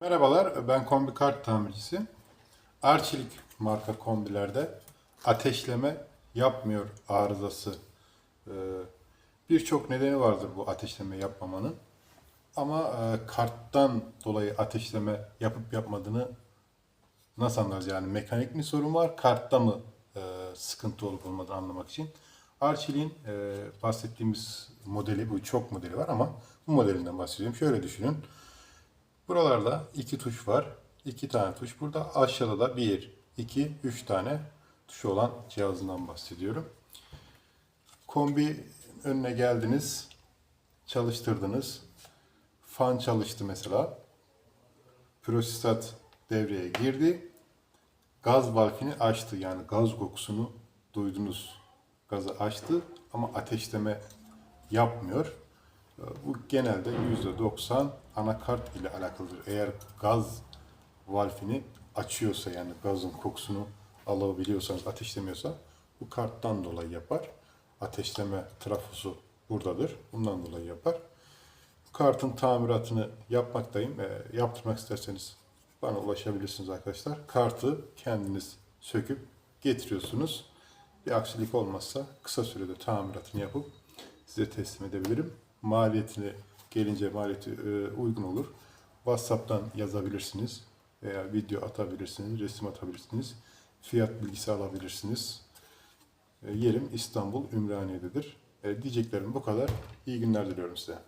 Merhabalar, ben kombi kart tamircisi. Arçelik marka kombilerde ateşleme yapmıyor arızası. Ee, Birçok nedeni vardır bu ateşleme yapmamanın. Ama e, karttan dolayı ateşleme yapıp yapmadığını nasıl anlarız? Yani mekanik mi sorun var, kartta mı e, sıkıntı olup olmadığını anlamak için. Arçelik'in e, bahsettiğimiz modeli, bu çok modeli var ama bu modelinden bahsediyorum. Şöyle düşünün. Buralarda iki tuş var. iki tane tuş. Burada aşağıda da bir, iki, üç tane tuşu olan cihazından bahsediyorum. Kombi önüne geldiniz, çalıştırdınız. Fan çalıştı mesela. Prostat devreye girdi. Gaz valfini açtı. Yani gaz kokusunu duydunuz. Gazı açtı ama ateşleme yapmıyor. Bu genelde %90 anakart ile alakalıdır. Eğer gaz valfini açıyorsa yani gazın kokusunu alabiliyorsanız ateşlemiyorsa bu karttan dolayı yapar. Ateşleme trafosu buradadır. Bundan dolayı yapar. Bu kartın tamiratını yapmaktayım. E, yaptırmak isterseniz bana ulaşabilirsiniz arkadaşlar. Kartı kendiniz söküp getiriyorsunuz. Bir aksilik olmazsa kısa sürede tamiratını yapıp size teslim edebilirim. Maliyetine gelince maliyeti e, uygun olur. WhatsApp'tan yazabilirsiniz veya video atabilirsiniz, resim atabilirsiniz. Fiyat bilgisi alabilirsiniz. E, yerim İstanbul Ümraniye'dedir. E, diyeceklerim bu kadar. İyi günler diliyorum size.